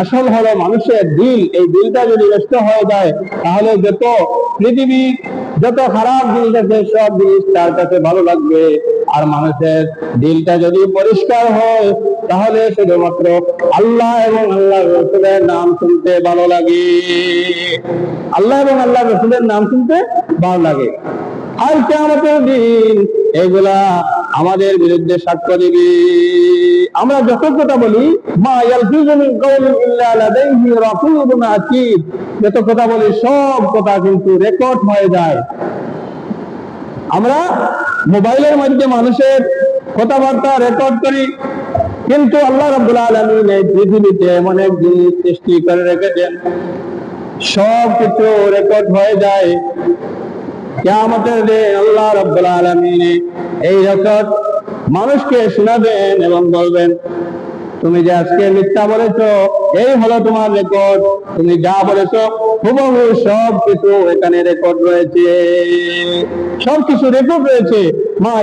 আসল হলো মানুষের দিল। এই দিলটা যদি নষ্ট হয়ে যায়, তাহলে যত পৃথিবী, যত খারাপ জিনিস আছে, সব জিনিস তার কাছে ভালো লাগবে। আর মানুষের দিলটা যদি পরিষ্কার হয়, তাহলে শুধুমাত্র আল্লাহ এবং আল্লাহ রসুলের নাম শুনতে ভালো লাগে। আল্লাহ এবং আল্লাহ রসুলের নাম শুনতে ভালো লাগে। আর কেমন দিন এগুলা আমাদের বিরুদ্ধে সাক্ষ্য দিবি। আমরা যত কথা বলি, মা যত কথা বলি, সব কথা কিন্তু রেকর্ড হয়ে যায়। আমরা মোবাইলের মধ্যে মানুষের কথাবার্তা রেকর্ড করি। কিন্তু আল্লাহ রাব্বুল আলামিন এই পৃথিবীতে এমন এক জিনিস সৃষ্টি করে রেখেছেন। সব কিছু রেকর্ড হয়ে যায়। কিয়ামতের দিন আল্লাহ রাব্বুল আলামিন এই রেকর্ড মানুষকে শোনাবেন এবং বলবেন, তুমি যে আজকে মিথ্যা বলেছ, এই হলো তোমার রেকর্ড তুমি যা বলেছ, হুবহু সব কিছু এখানে রেকর্ড রয়েছে। সব কিছু রেকর্ড রয়েছে। মা